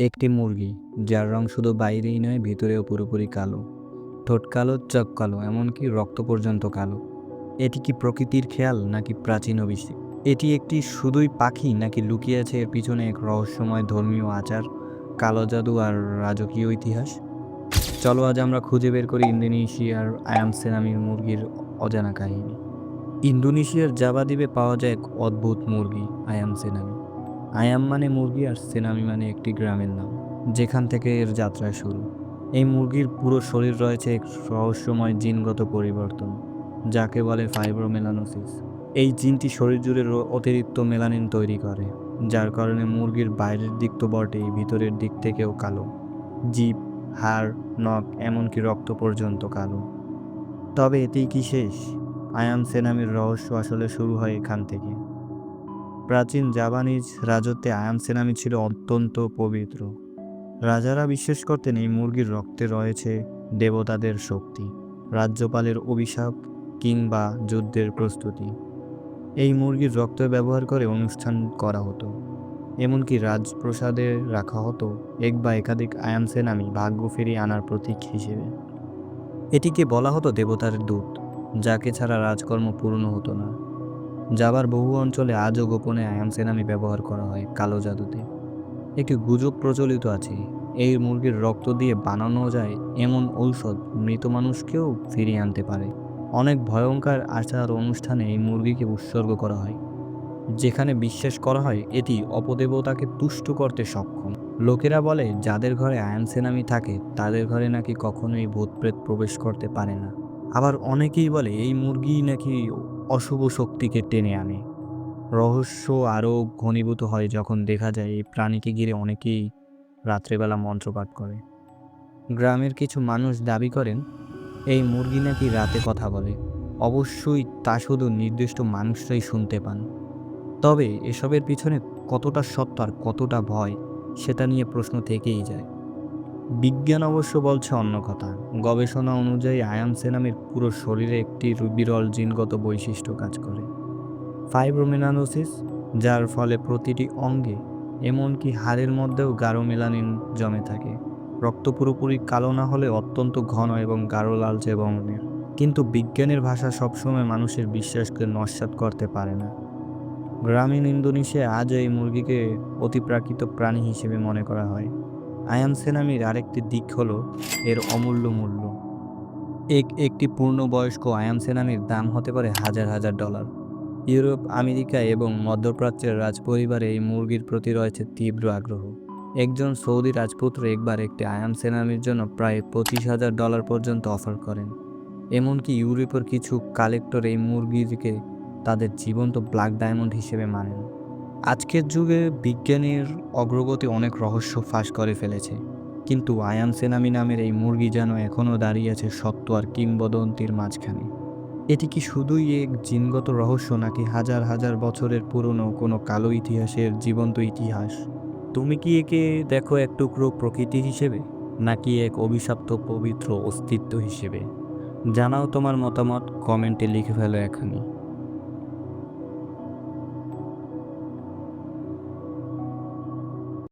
একটি মুরগি, যার রং শুধু বাইরেই নয়, ভিতরেও পুরোপুরি কালো। ঠোঁট কালো, চোখ কালো, এমনকি রক্ত পর্যন্ত কালো। এটি কি প্রকৃতির খেয়াল, নাকি প্রাচীন অভিষেক এটি একটি শুধুই পাখি, নাকি লুকিয়ে আছে এর পিছনে এক রহস্যময় ধর্মীয় আচার, কালো জাদু আর রাজকীয় ইতিহাস? চলো আজ আমরা খুঁজে বের করি ইন্দোনেশিয়ার আয়াম সেনামির মুরগির অজানা কাহিনী। ইন্দোনেশিয়ার জাবা দ্বীপে পাওয়া যায় এক অদ্ভুত মুরগি, আয়াম সেনামি আয়াম মানে মুরগি আর সেনামি মানে একটি গ্রামের নাম, যেখান থেকে এর যাত্রা শুরু। এই মুরগির পুরো শরীর রয়েছে এক রহস্যময় জিনগত পরিবর্তন, যাকে বলে ফাইব্রোমেলানোসিস এই জিনটি শরীর জুড়ে অতিরিক্ত মেলানিন তৈরি করে, যার কারণে মুরগির বাইরের দিক তো বটেই, ভিতরের দিক থেকেও কালো। জিভ হাড়, নখ, এমনকি রক্ত পর্যন্ত কালো। তবে এতেই কি শেষ? আয়াম সেনামির রহস্য আসলে শুরু হয় এখান থেকে। প্রাচীন জাপানিজ রাজত্বে আয়াম সেনামি ছিল অত্যন্ত পবিত্র। রাজারা বিশ্বাস করতেন এই মুরগির রক্তে রয়েছে দেবতাদের শক্তি, রাজ্যপালের অভিশাপ কিংবা যুদ্ধের প্রস্তুতি। এই মুরগির রক্ত ব্যবহার করে অনুষ্ঠান করা হতো, এমনকি রাজপ্রসাদে রাখা হতো এক বা একাধিক আয়াম সেনামি ভাগ্য ফিরিয়ে আনার প্রতীক হিসেবে। এটিকে বলা হতো দেবতার দূত, যাকে ছাড়া রাজকর্ম পূর্ণ হতো না। যাবার বহু অঞ্চলে আজও গোপনে আয়াম সেনামি ব্যবহার করা হয় কালো জাদুতে। একটি গুজব প্রচলিত আছে, এই মুরগির রক্ত দিয়ে বানানো যায় এমন ঔষধ মৃত মানুষকেও ফিরিয়ে আনতে পারে। অনেক ভয়ঙ্কর আচার অনুষ্ঠানে এই মুরগিকে উৎসর্গ করা হয়। যেখানে বিশ্বাস করা হয় এটি অপদেবতাকে তুষ্ট করতে সক্ষম। লোকেরা বলে, যাদের ঘরে আয়ান সেনামি থাকে, তাদের ঘরে নাকি কখনোই ভূতপ্রেত প্রবেশ করতে পারে না। আবার অনেকেই বলে, এই মুরগি নাকি অশুভ শক্তিকে টেনে আনে। রহস্য আরও ঘনীভূত হয় যখন দেখা যায় এই প্রাণীকে ঘিরে অনেকেই রাত্রেবেলা মন্ত্রপাঠ করে। গ্রামের কিছু মানুষ দাবি করেন, এই মুরগি নাকি রাতে কথা বলে। অবশ্যই তা শুধু নির্দিষ্ট মানুষরাই শুনতে পান। তবে এসবের পিছনে কতটা সত্য আর কতটা ভয়, সেটা নিয়ে প্রশ্ন থেকেই যায়। বিজ্ঞান অবশ্য বলছে অন্য কথা। গবেষণা অনুযায়ী আয়াম সেনামের পুরো শরীরে একটি বিরল জিনগত বৈশিষ্ট্য কাজ করে। ফাইব্রোমেলানোসিস, যার ফলে প্রতিটি অঙ্গে এমনকি হাড়ের মধ্যেও গাঢ় মেলানিন জমে থাকে। রক্ত পুরোপুরি কালো না হলে অত্যন্ত ঘন এবং গাঢ় লালচে বর্ণের। কিন্তু বিজ্ঞানের ভাষা সবসময় মানুষের বিশ্বাসকে নস্যাৎ করতে পারে না। গ্রামীণ ইন্দোনেশিয়ায় আজও এই মুরগিকে অতিপ্রাকৃত প্রাণী হিসেবে মনে করা হয়। আয়াম সেনামির আরেকটি দিক হলো এর অমূল্য মূল্য। এক, একটি পূর্ণবয়স্ক আয়াম সেনামির দাম হতে পারে হাজার হাজার ডলার। ইউরোপ, আমেরিকা এবং মধ্যপ্রাচ্যের রাজপরিবারে এই মুরগির প্রতি রয়েছে তীব্র আগ্রহ। একজন সৌদি রাজপুত্র একবার একটি আয়াম সেনামির জন্য প্রায় পঁচিশ হাজার ডলার পর্যন্ত অফার করেন। এমনকি ইউরোপের কিছু কালেক্টর এই মুরগিকে তাদের জীবন্ত ব্ল্যাক ডায়মন্ড হিসেবে মানেন। আজকের যুগে বিজ্ঞানের অগ্রগতি অনেক রহস্য ফাঁস করে ফেলেছে। কিন্তু আয়ান সেনামি নামের এই মুরগি যেন এখনও দাঁড়িয়ে আছে সত্য আর কিংবদন্তির মাঝখানে। এটি কি শুধুই এক জিনগত রহস্য নাকি হাজার হাজার বছরের পুরনো কোনো কালো ইতিহাসের জীবন্ত ইতিহাস? তুমি কি একে দেখো এক টুকরো প্রকৃতি হিসেবে, নাকি এক অভিশপ্ত পবিত্র অস্তিত্ব হিসেবে? জানাও তোমার মতামত, কমেন্টে লিখে ফেলো এখনই।